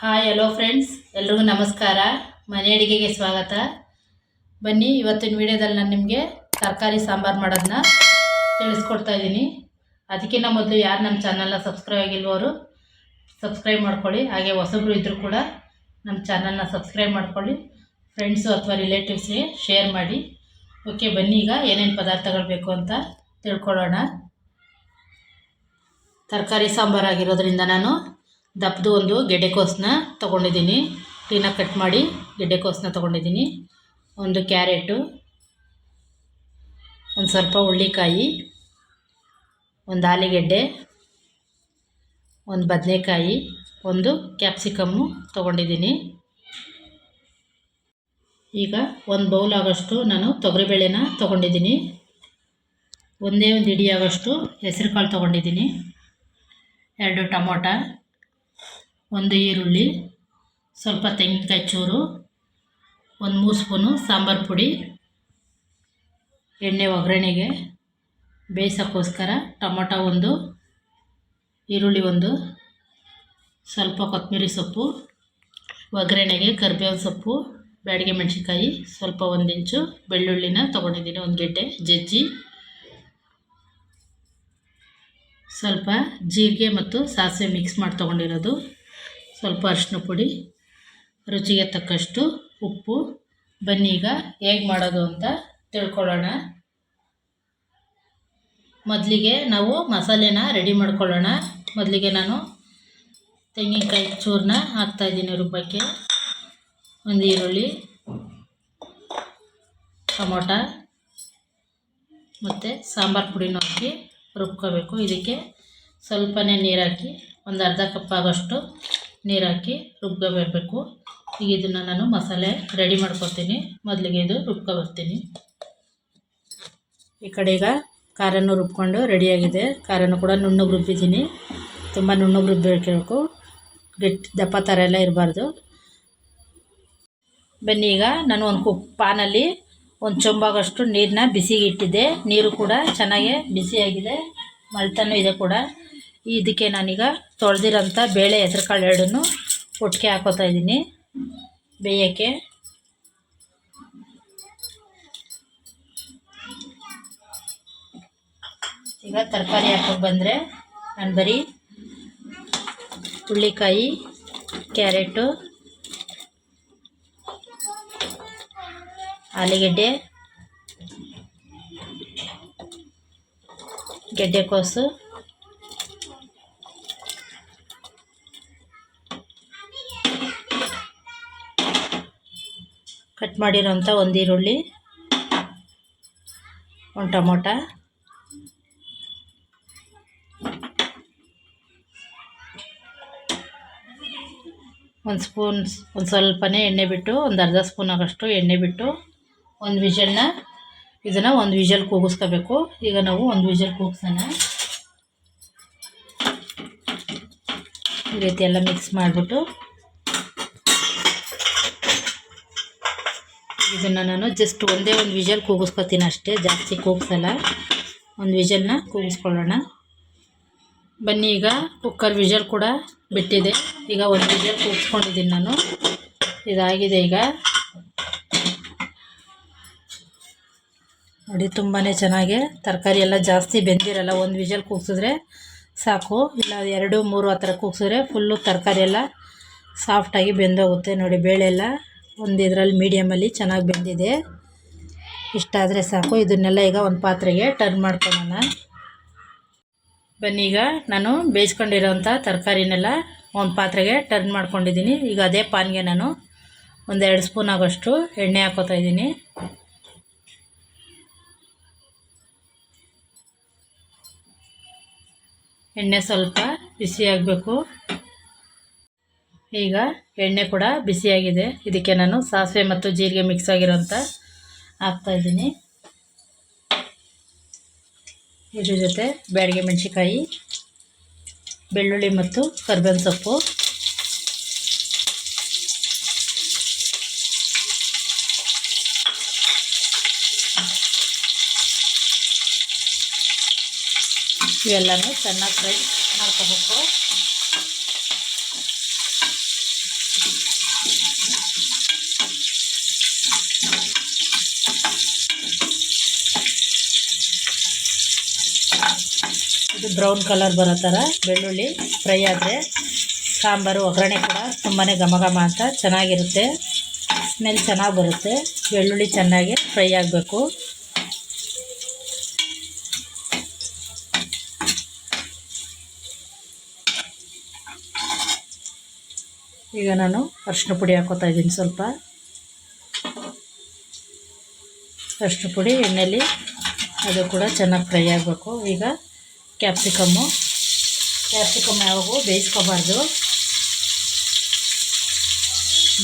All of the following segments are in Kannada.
ಹಾಯ್ ಹಲೋ ಫ್ರೆಂಡ್ಸ್ ಎಲ್ರಿಗೂ ನಮಸ್ಕಾರ. ಮನೆ ಅಡಿಗೆಗೆ ಸ್ವಾಗತ. ಬನ್ನಿ, ಇವತ್ತಿನ ವಿಡಿಯೋದಲ್ಲಿ ನಾನು ನಿಮಗೆ ತರಕಾರಿ ಸಾಂಬಾರು ಮಾಡೋದನ್ನ ತಿಳಿಸ್ಕೊಡ್ತಾ ಇದ್ದೀನಿ. ಅದಕ್ಕಿಂತ ಮೊದಲು ಯಾರು ನಮ್ಮ ಚಾನಲ್ನ ಸಬ್ಸ್ಕ್ರೈಬ್ ಆಗಿಲ್ವವರು ಸಬ್ಸ್ಕ್ರೈಬ್ ಮಾಡ್ಕೊಳ್ಳಿ. ಹಾಗೆ ಹೊಸಬ್ರು ಇದ್ದರೂ ಕೂಡ ನಮ್ಮ ಚಾನಲ್ನ ಸಬ್ಸ್ಕ್ರೈಬ್ ಮಾಡ್ಕೊಳ್ಳಿ. ಫ್ರೆಂಡ್ಸು ಅಥವಾ ರಿಲೇಟಿವ್ಸ್ಗೆ ಶೇರ್ ಮಾಡಿ. ಓಕೆ ಬನ್ನಿ ಈಗ ಏನೇನು ಪದಾರ್ಥಗಳು ಬೇಕು ಅಂತ ತಿಳ್ಕೊಳ್ಳೋಣ. ತರಕಾರಿ ಸಾಂಬಾರು ಆಗಿರೋದ್ರಿಂದ ನಾನು ದಪ್ಪದು ಒಂದು ಗೆಡ್ಡೆಕೋಸನ್ನ ತೊಗೊಂಡಿದ್ದೀನಿ. ಕ್ಲೀನಾಗಿ ಕಟ್ ಮಾಡಿ ಗೆಡ್ಡೆಕೋಸನ್ನ ತೊಗೊಂಡಿದ್ದೀನಿ. ಒಂದು ಕ್ಯಾರೆಟು, ಒಂದು ಸ್ವಲ್ಪ ಹುಳ್ಳಿಕಾಯಿ ಒಂದು ಆಲಿಗೆಡ್ಡೆ, ಒಂದು ಬದನೆಕಾಯಿ, ಒಂದು ಕ್ಯಾಪ್ಸಿಕಮ್ಮು ತೊಗೊಂಡಿದ್ದೀನಿ. ಈಗ ಒಂದು ಬೌಲ್ ಆಗೋಷ್ಟು ನಾನು ತೊಗರಿಬೇಳೆನ ತೊಗೊಂಡಿದ್ದೀನಿ. ಒಂದೇ ಒಂದು ಇಡಿ ಆಗೋಷ್ಟು ಹೆಸರು ಕಾಳು ತೊಗೊಂಡಿದ್ದೀನಿ. ಎರಡು ಟೊಮೊಟ ಒಂದು ಈರುಳ್ಳಿ, ಸ್ವಲ್ಪ ತೆಂಗಿನಕಾಯಿ ಚೂರು, ಒಂದು ಮೂರು ಸ್ಪೂನು ಸಾಂಬಾರು ಪುಡಿ, ಎಣ್ಣೆ ಒಗ್ಗರಣೆಗೆ ಬೇಯಿಸೋಕ್ಕೋಸ್ಕರ ಟೊಮೊಟೊ ಒಂದು, ಈರುಳ್ಳಿ ಒಂದು, ಸ್ವಲ್ಪ ಕೊತ್ತಂಬರಿ ಸೊಪ್ಪು, ಒಗ್ಗರಣೆಗೆ ಕರಿಬೇವಿನ ಸೊಪ್ಪು, ಬ್ಯಾಡಿಗೆ ಮೆಣಸಿನ್ಕಾಯಿ, ಸ್ವಲ್ಪ ಒಂದು ಇಂಚು ಬೆಳ್ಳುಳ್ಳಿನ ತೊಗೊಂಡಿದ್ದೀನಿ ಒಂದು ಗೆಡ್ಡೆ ಜಜ್ಜಿ. ಸ್ವಲ್ಪ ಜೀರಿಗೆ ಮತ್ತು ಸಾಸಿವೆ ಮಿಕ್ಸ್ ಮಾಡಿ ತೊಗೊಂಡಿರೋದು. ಸ್ವಲ್ಪ ಅರಿಶಿನ ಪುಡಿ, ರುಚಿಗೆ ತಕ್ಕಷ್ಟು ಉಪ್ಪು, ಬನ್ನಿ ಈಗ ಹೇಗೆ ಮಾಡೋದು ಅಂತ ತಿಳ್ಕೊಳ್ಳೋಣ. ಮೊದಲಿಗೆ ನಾವು ಮಸಾಲೆನ ರೆಡಿ ಮಾಡ್ಕೊಳ್ಳೋಣ. ಮೊದಲಿಗೆ ನಾನು ತೆಂಗಿನಕಾಯಿ ಚೂರನ್ನ ಹಾಕ್ತಾಯಿದ್ದೀನಿ ರುಬ್ಬಕ್ಕೆ. ಒಂದು ಈರುಳ್ಳಿ, ಟೊಮೊಟ ಮತ್ತು ಸಾಂಬಾರು ಪುಡಿನೂ ಹಾಕಿ ರುಬ್ಕೋಬೇಕು. ಇದಕ್ಕೆ ಸ್ವಲ್ಪನೇ ನೀರು ಹಾಕಿ ಒಂದು ಅರ್ಧ ಕಪ್ ಆಗೋಷ್ಟು ನೀರು ಹಾಕಿ ಈಗ ಇದನ್ನು ನಾನು ಮಸಾಲೆ ರೆಡಿ ಮಾಡ್ಕೊತೀನಿ. ಮೊದಲಿಗೆ ಇದು ರುಬ್ಕೊ ಬರ್ತೀನಿ. ಈ ಕಡೆ ಈಗ ಖಾರನೂ ರುಬ್ಕೊಂಡು ರೆಡಿಯಾಗಿದೆ. ಖಾರನೂ ಕೂಡ ನುಣ್ಣಗೆ ರುಬ್ಬಿದ್ದೀನಿ. ತುಂಬ ನುಣ್ಣಗೆ ರುಬ್ಬಿರಬೇಕು ಗಟ್ಟಿ ದಪ್ಪ ಥರ ಎಲ್ಲ ಇರಬಾರ್ದು. ಬನ್ನಿ ಈಗ ನಾನು ಒಂದು ಕುಕ್ ಪಾನಲ್ಲಿ ಒಂದು ಚೊಂಬಾಗಷ್ಟು ನೀರನ್ನ ಬಿಸಿಗೆ ಇಟ್ಟಿದ್ದೆ. ನೀರು ಕೂಡ ಚೆನ್ನಾಗೆ ಬಿಸಿಯಾಗಿದೆ. ಮಳ್ತಾನೂ ಇದೆ ಕೂಡ. ಇದಕ್ಕೆ ನಾನೀಗ ತೊಳೆದಿರೋಂಥ ಬೇಳೆ ಹೆಸ್ರು ಕಾಳು ಎರಡನ್ನೂ ಒಟ್ಟಿಗೆ ಹಾಕೋತಾ ಇದ್ದೀನಿ. ಬೇಯೋಕ್ಕೆ. ಈಗ ತರಕಾರಿ ಹಾಕೋಕೆ ಬಂದರೆ ನಾನು ಬರೀ ಹುಳ್ಳಿಕಾಯಿ ಕ್ಯಾರೆಟು, ಆಲೂಗೆಡ್ಡೆ ಗೆಡ್ಡೆಕೋಸು ಕಟ್ ಮಾಡಿರೋಂಥ ಒಂದು ಈರುಳ್ಳಿ ಒಂದು ಟೊಮೊಟ. ಒಂದು ಸ್ಪೂನ್, ಒಂದು ಸ್ವಲ್ಪನೇ ಎಣ್ಣೆ ಬಿಟ್ಟು, ಒಂದು ಅರ್ಧ ಸ್ಪೂನ್ ಆಗೋಷ್ಟು ಎಣ್ಣೆ ಬಿಟ್ಟು, ಒಂದು ವಿಜಲ್ನ, ಇದನ್ನು ಒಂದು ವಿಜಲ್ ಕೂಗಿಸ್ಕೋಬೇಕು. ಈಗ ನಾವು ಒಂದು ವಿಜಲ್ ಕೂಗ್ಸೋಣ. ಈ ರೀತಿ ಎಲ್ಲ ಮಿಕ್ಸ್ ಮಾಡಿಬಿಟ್ಟು ಇದನ್ನು ನಾನು ಜಸ್ಟ್ ಒಂದೇ ಒಂದು ವಿಷಲ್ ಕೂಗಿಸ್ಕೊತೀನಿ ಅಷ್ಟೇ. ಜಾಸ್ತಿ ಕೂಗಿಸಲ್ಲ. ಒಂದು ವಿಷಲ್ನ ಕೂಗಿಸ್ಕೊಳ್ಳೋಣ. ಬನ್ನಿ ಈಗ ಕುಕ್ಕರ್ ವಿಷಲ್ ಕೂಡ ಬಿಟ್ಟಿದೆ. ಈಗ ಒಂದು ವಿಷಲ್ ಕೂಗಿಸ್ಕೊಂಡಿದ್ದೀನಿ ನಾನು. ಇದಾಗಿದೆ ಈಗ. ನೋಡಿ ತುಂಬಾ ಚೆನ್ನಾಗಿ ತರಕಾರಿ ಎಲ್ಲ ಜಾಸ್ತಿ ಬೆಂದಿರಲ್ಲ. ಒಂದು ವಿಜಲ್ ಕೂಗ್ಸಿದ್ರೆ ಸಾಕು. ಇಲ್ಲ, ಎರಡು, ಮೂರು ಆ ಥರ ಕೂಗ್ಸಿದ್ರೆ ಫುಲ್ಲು ತರಕಾರಿ ಎಲ್ಲ ಸಾಫ್ಟಾಗಿ ಬೆಂದೋಗುತ್ತೆ. ನೋಡಿ, ಬೇಳೆ ಎಲ್ಲ. ಒಂದು ಇದರಲ್ಲಿ ಮೀಡಿಯಮಲ್ಲಿ ಚೆನ್ನಾಗಿ ಬೆಂದಿದೆ. ಇಷ್ಟಾದರೆ ಸಾಕು. ಇದನ್ನೆಲ್ಲ ಈಗ ಒಂದು ಪಾತ್ರೆಗೆ ಟರ್ನ್ ಮಾಡ್ಕೊಳ್ಳೋಣ. ಬನ್ನಿ, ಈಗ ನಾನು ಬೇಯಿಸ್ಕೊಂಡಿರೋಂಥ ತರಕಾರಿನೆಲ್ಲ ಒಂದು ಪಾತ್ರೆಗೆ ಟರ್ನ್ ಮಾಡ್ಕೊಂಡಿದ್ದೀನಿ. ಈಗ ಅದೇ ಪಾನ್ಗೆ ನಾನು ಒಂದೆರಡು ಸ್ಪೂನ್ ಆಗೋಷ್ಟು ಎಣ್ಣೆ ಹಾಕೋತಾ ಇದ್ದೀನಿ. ಎಣ್ಣೆ ಸ್ವಲ್ಪ ಬಿಸಿಯಾಗಬೇಕು ಈಗ ಎಣ್ಣೆ ಕೂಡ ಬಿಸಿಯಾಗಿದೆ. ಇದಕ್ಕೆ ನಾನು ಸಾಸಿವೆ ಮತ್ತು ಜೀರಿಗೆ ಮಿಕ್ಸ್ ಆಗಿರೋಂಥ ಹಾಕ್ತಾಯಿದ್ದೀನಿ ಇದ್ರ ಜೊತೆ ಬ್ಯಾಡಿಗೆ ಮೆಣಸಿಕಾಯಿ ಬೆಳ್ಳುಳ್ಳಿ ಮತ್ತು ಕರ್ಬೇವಿನ ಸೊಪ್ಪು. ಇವೆಲ್ಲನೂ ಚೆನ್ನಾಗಿ ಫ್ರೈ ಮಾಡ್ಕೋಬೇಕು. ಬ್ರೌನ್ ಕಲರ್ ಬರೋ ಥರ ಬೆಳ್ಳುಳ್ಳಿ ಫ್ರೈ ಆದರೆ ಸಾಂಬಾರು, ಒಗ್ಗರಣೆ ಕೂಡ ತುಂಬಾ ಘಮ ಘಮ ಅಂತ ಚೆನ್ನಾಗಿರುತ್ತೆ. ಸ್ಮೆಲ್ ಚೆನ್ನಾಗಿ ಬರುತ್ತೆ. ಬೆಳ್ಳುಳ್ಳಿ ಚೆನ್ನಾಗಿ ಫ್ರೈ ಆಗಬೇಕು. ಈಗ ನಾನು ಅರಿಶಿನ ಪುಡಿ ಹಾಕೋತಾ ಇದ್ದೀನಿ ಸ್ವಲ್ಪ. ಅರಿಶಿನ ಪುಡಿ, ಎಣ್ಣೆಲಿ ಅದು ಕೂಡ ಚೆನ್ನಾಗಿ ಫ್ರೈ ಆಗಬೇಕು. ಈಗ ಕ್ಯಾಪ್ಸಿಕಮ್ಮು ಕ್ಯಾಪ್ಸಿಕಮ್ ಯಾವಾಗೂ ಬೇಯಿಸ್ಕೋಬಾರ್ದು.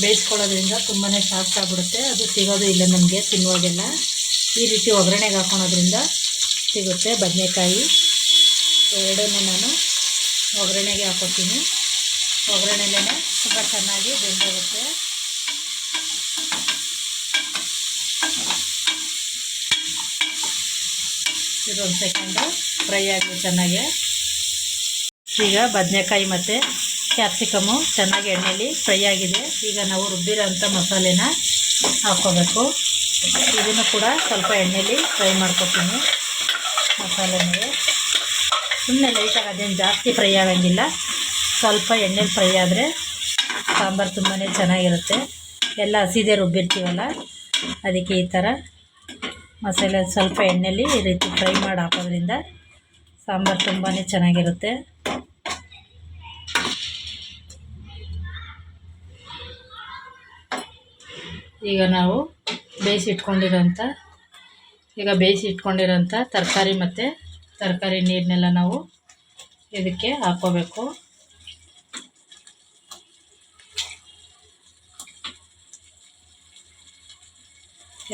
ಬೇಯಿಸ್ಕೊಳ್ಳೋದ್ರಿಂದ ತುಂಬಾ ಸಾಫ್ಟ್ ಆಗಿಬಿಡುತ್ತೆ. ಅದು ಸಿಗೋದು ಇಲ್ಲ ನಮಗೆ ತಿನ್ನುವಾಗೆಲ್ಲ. ಈ ರೀತಿ ಒಗ್ಗರಣೆಗೆ ಹಾಕೊಳೋದ್ರಿಂದ ಸಿಗುತ್ತೆ ಬದನೆಕಾಯಿ. ಎರಡನ್ನೂ ನಾನು ಒಗ್ಗರಣೆಗೆ ಹಾಕೋತೀನಿ. ಒಗ್ಗರಣೆಲೇ ತುಂಬ ಚೆನ್ನಾಗಿ ಬೆಂದೋಗುತ್ತೆ. ಇದೊಂದು ಸೆಕೆಂಡು ಫ್ರೈ ಆಗಿ ಚೆನ್ನಾಗೆ. ಈಗ ಬದನೆಕಾಯಿ ಮತ್ತು ಕ್ಯಾಪ್ಸಿಕಮು ಚೆನ್ನಾಗಿ ಎಣ್ಣೆಯಲ್ಲಿ ಫ್ರೈ ಆಗಿದೆ. ಈಗ ನಾವು ರುಬ್ಬಿರೋಂಥ ಮಸಾಲೆನ ಹಾಕ್ಕೋಬೇಕು. ಇದನ್ನು ಕೂಡ ಸ್ವಲ್ಪ ಎಣ್ಣೆಯಲ್ಲಿ ಫ್ರೈ ಮಾಡ್ಕೊತೀನಿ ಮಸಾಲೆನಿಗೆ ಸುಮ್ಮನೆ ಲೈಟಾಗಿ ಅದೇನು ಜಾಸ್ತಿ ಫ್ರೈ ಆಗೋಂಗಿಲ್ಲ. ಸ್ವಲ್ಪ ಎಣ್ಣೆಲಿ ಫ್ರೈ ಆದರೆ ಸಾಂಬಾರು ತುಂಬಾ ಚೆನ್ನಾಗಿರುತ್ತೆ. ಎಲ್ಲ ಹಸಿದೆ ರುಬ್ಬಿರ್ತೀವಲ್ಲ, ಅದಕ್ಕೆ ಈ ಥರ ಮಸಾಲೆ ಸ್ವಲ್ಪ ಎಣ್ಣೆಯಲ್ಲಿ ಈ ರೀತಿ ಫ್ರೈ ಮಾಡಿ ಹಾಕೋದ್ರಿಂದ ಸಾಂಬಾರು ತುಂಬಾ ಚೆನ್ನಾಗಿರುತ್ತೆ. ಈಗ ನಾವು ಬೇಯಿಸಿಟ್ಕೊಂಡಿರೋಂಥ, ಈಗ ಬೇಯಿಸಿ ಇಟ್ಕೊಂಡಿರೋಂಥ ತರಕಾರಿ ಮತ್ತು ತರಕಾರಿ ನೀರನ್ನೆಲ್ಲ ನಾವು ಇದಕ್ಕೆ ಹಾಕೋಬೇಕು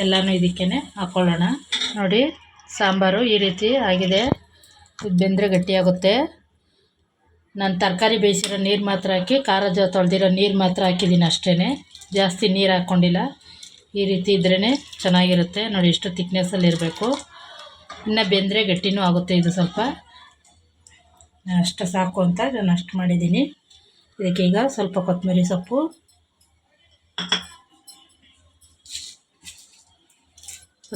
ಎಲ್ಲನೂ ಇದಕ್ಕೇ ಹಾಕ್ಕೊಳ್ಳೋಣ. ನೋಡಿ, ಸಾಂಬಾರು ಈ ರೀತಿ ಆಗಿದೆ. ಇದು ಬೆಂದರೆ ಗಟ್ಟಿಯಾಗುತ್ತೆ. ನಾನು ತರಕಾರಿ ಬೇಯಿಸಿರೋ ನೀರು ಮಾತ್ರ ಹಾಕಿ, ಖಾರ ಜೊ ತೊಳೆದಿರೋ ನೀರು ಮಾತ್ರ ಹಾಕಿದ್ದೀನಿ ಅಷ್ಟೇ ಜಾಸ್ತಿ ನೀರು ಹಾಕ್ಕೊಂಡಿಲ್ಲ ಈ ರೀತಿ ಇದ್ರೇ ಚೆನ್ನಾಗಿರುತ್ತೆ. ನೋಡಿ, ಇಷ್ಟು ತಿಕ್ನೆಸ್ಸಲ್ಲಿ ಇರಬೇಕು. ಇನ್ನು ಬೆಂದರೆ ಗಟ್ಟಿನೂ ಆಗುತ್ತೆ ಇದು ಸ್ವಲ್ಪ. ಅಷ್ಟು ಸಾಕು ಅಂತ ನಾನು ಅಷ್ಟು ಮಾಡಿದ್ದೀನಿ ಇದಕ್ಕೆ ಈಗ ಸ್ವಲ್ಪ ಕೊತ್ತಂಬರಿ ಸೊಪ್ಪು.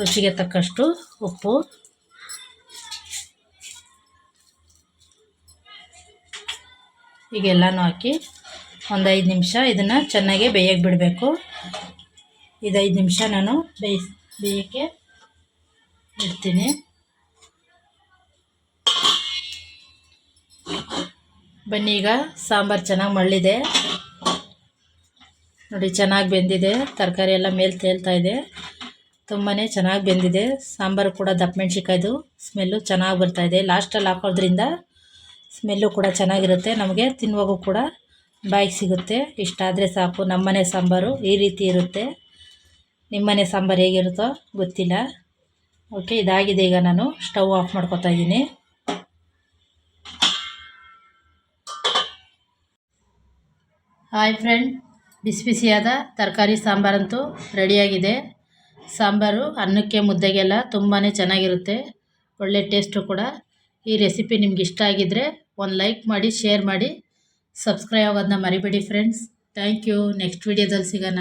ರುಚಿಗೆ ತಕ್ಕಷ್ಟು ಉಪ್ಪು. ಈಗೆಲ್ಲನೂ ಹಾಕಿ ಒಂದು ಐದು ನಿಮಿಷ ಇದನ್ನು ಚೆನ್ನಾಗಿ ಬೇಯಕ್ಕೆ ಬಿಡಬೇಕು. ಇದು ಐದು ನಿಮಿಷ ನಾನು ಬೇಯಿಸ್ ಬೇಯಕ್ಕೆ ಇಡ್ತೀನಿ. ಬನ್ನಿ ಈಗ ಸಾಂಬಾರು ಚೆನ್ನಾಗಿ ಮಳ್ಳಿದೆ. ನೋಡಿ ಚೆನ್ನಾಗಿ ಬೆಂದಿದೆ. ತರಕಾರಿ ಎಲ್ಲ ಮೇಲೆ ತೇಲ್ತಾ ಇದೆ. ತುಂಬಾ ಚೆನ್ನಾಗಿ ಬೆಂದಿದೆ. ಸಾಂಬಾರು ಕೂಡ ದಪ್ಪ ಮೆಣಸಿಕಾಯ್ದು ಸ್ಮೆಲ್ಲು ಚೆನ್ನಾಗಿ ಬರ್ತಾಯಿದೆ ಲಾಸ್ಟಲ್ಲಿ ಹಾಕೋದ್ರಿಂದ ಸ್ಮೆಲ್ಲು ಕೂಡ ಚೆನ್ನಾಗಿರುತ್ತೆ. ನಮಗೆ ತಿನ್ನುವಾಗೂ ಕೂಡ ಬಾಯಿಗೆ ಸಿಗುತ್ತೆ. ಇಷ್ಟಾದರೆ ಸಾಕು. ನಮ್ಮನೆ ಸಾಂಬಾರು ಈ ರೀತಿ ಇರುತ್ತೆ. ನಿಮ್ಮನೆ ಸಾಂಬಾರು ಹೇಗಿರುತ್ತೋ ಗೊತ್ತಿಲ್ಲ. ಓಕೆ, ಇದಾಗಿದೆ ಈಗ ನಾನು ಸ್ಟವ್ ಆಫ್ ಮಾಡ್ಕೊತಾ ಇದ್ದೀನಿ. ಹಾಯ್ ಫ್ರೆಂಡ್, ಬಿಸಿ ಬಿಸಿಯಾದ ತರಕಾರಿ ಸಾಂಬಾರಂತೂ ರೆಡಿಯಾಗಿದೆ. ಸಾಂಬಾರು ಅನ್ನಕ್ಕೆ ಮುದ್ದೆಗೆಲ್ಲ ತುಂಬಾ ಚೆನ್ನಾಗಿರುತ್ತೆ. ಒಳ್ಳೆ ಟೇಸ್ಟು ಕೂಡ. ಈ ರೆಸಿಪಿ ನಿಮ್ಗೆ ಇಷ್ಟ ಆಗಿದ್ದರೆ ಒಂದು ಲೈಕ್ ಮಾಡಿ ಶೇರ್ ಮಾಡಿ ಸಬ್ಸ್ಕ್ರೈಬ್ ಆಗೋದನ್ನ ಮರಿಬೇಡಿ ಫ್ರೆಂಡ್ಸ್ ಥ್ಯಾಂಕ್ ಯು ನೆಕ್ಸ್ಟ್ ವೀಡಿಯೋದಲ್ಲಿ ಸಿಗೋಣ.